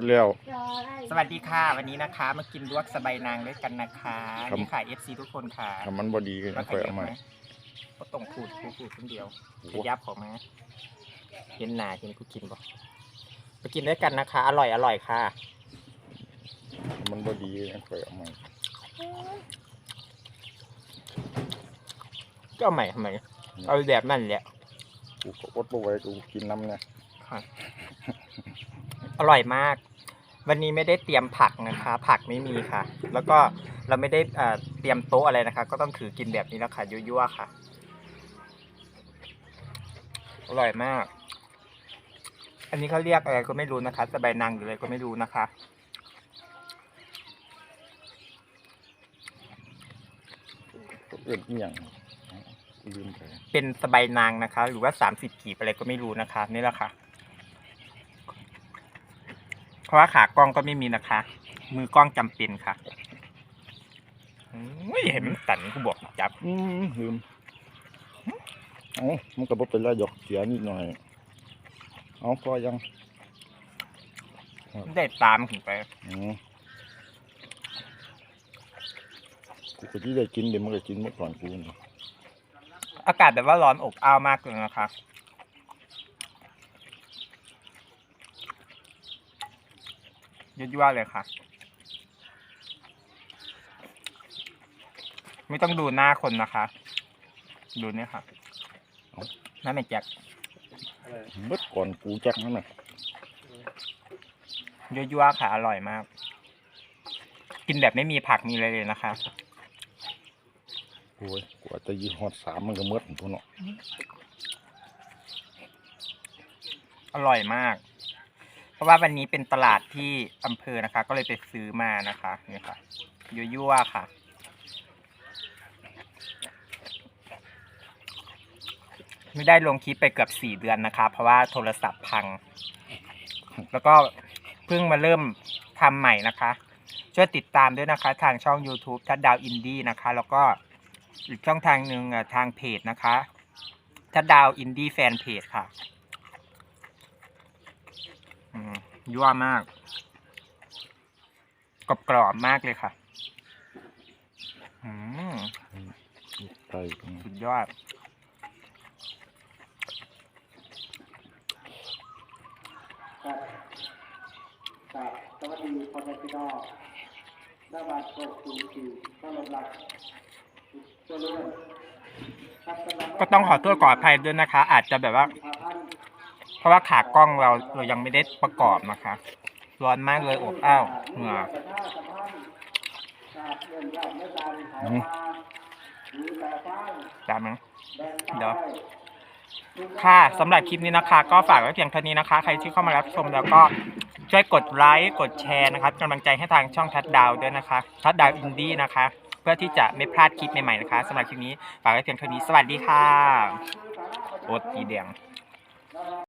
ดแล้ว สวัสดีค่ะ วันนี้นะคะ มากินลวกสบายนางด้วยกันนะคะครับ นี่ค่ะ FC ทุกคนค่ะถ้ามันบ่ดีก็มาค่อยเอามา ก็ต้องพูดพูดพูดคนเดียวโอ้ขยับของมาเห็นหนาเห็นกูกินบ่ไปกินด้วยกันนะคะ อร่อยอร่อยค่ะถ้ามันบ่ดีก็ค่อยเอามาก็เอาใหม่ทำไมเอาแบบนั่นแหละกูก็อดบ่ไหว้กูกินน้ำเนี่ย ค่ะ อร่อยมาก วันนี้ไม่ได้เตรียมผักนะคะ ผักไม่มีค่ะ แล้วก็เราไม่ได้เอ่อเตรียมโต๊ะอะไรนะคะ ก็ต้องถือกินแบบนี้แล้วค่ะยั่วๆค่ะ อร่อยมาก อันนี้เขาเรียกอะไรก็ไม่รู้นะคะสบายนางหรืออะไรก็ไม่รู้นะคะ เอื่นอีหยังลืมไปเป็นสบายนางนะคะ หรือว่าสามสิบกีบอะไรก็ไม่รู้นะคะ นี่แหละค่ะ เพราะว่าขากล้องก็ไม่มีนะคะ มือกล้องจำเป็นค่ะไม่เห็นมันตันกูบอกจับ อืมลืมเอ้ามันก็บ่เป็นไรหยอกเสียนิดหน่อย เอาพอยังได้ตามขึ้นไป อืมกูก็ที่ได้กินเดี๋ยวมันก็กินหมดก่อนกูนี่อากาศแบบว่าร้อนอบอ้าวมากเลยนะคะ ยั่วๆเลยค่ะ ไม่ต้องดูหน้าคนนะคะ ดูเนี่ยค่ะหน้าไม่แจ็คเบิดก่อนกูจักนั่นน่ะยั่วๆค่ะ อร่อยมาก กินแบบไม่มีผักมีอะไรเลยนะคะโอ้ยกว่าจะยีฮอดสามมันก็หมดพุ่นเนาะอร่อยมาก เพราะว่าวันนี้เป็นตลาดที่อำเภอนะคะ ก็เลยไปซื้อมานะคะนี่ค่ะยั่วๆค่ะ ไม่ได้ลงคลิปไปเกือบสี่เดือนนะคะ เพราะว่าโทรศัพท์พัง แล้วก็เพิ่งมาเริ่มทำใหม่นะคะ ช่วยติดตามด้วยนะคะ ทางช่อง YouTube ทัดดาวอินดี้นะคะ แล้วก็อีกช่องทางหนึ่งทางเพจนะคะทัดดาวอินดี้แฟนเพจค่ะ อืม ยั่วมาก กรอบกรอบๆมากเลยค่ะ อืมใช่อืมสุดยอดครับครับสวัสดีพ่อแม่พี่น้องหน้าบ้านโคกสูงสี่ตลบหลักเจริญครับสำหรับก็ต้องขอโทษขออภัยด้วยนะคะ อาจจะแบบว่าพาพันธ์เพ ราะว่าขากล้องเราเรายังไม่ได้ประกอบนะคะ ร้อนมากเลยอบอ้าวเหงื่อประชามั้งเดี๋ยวค่ะสำหรับคลิปนี้นะคะ ก็ฝากไว้เพียงเท่านี้นะคะ ใครที่เข้ามารับชมแล้วก็ช่วยกดไลค์กดแชร์นะครับกำลังใจให้ทางช่องทัดดาวด้วยนะคะทัดดาวอินดี้นะคะ เพื่อที่จะไม่พลาดคลิปใหม่ๆนะคะสำหรับคลิปนี้ฝากไว้เพียงเท่านี้สวัสดีค่ะ โอ๊ตสีแดง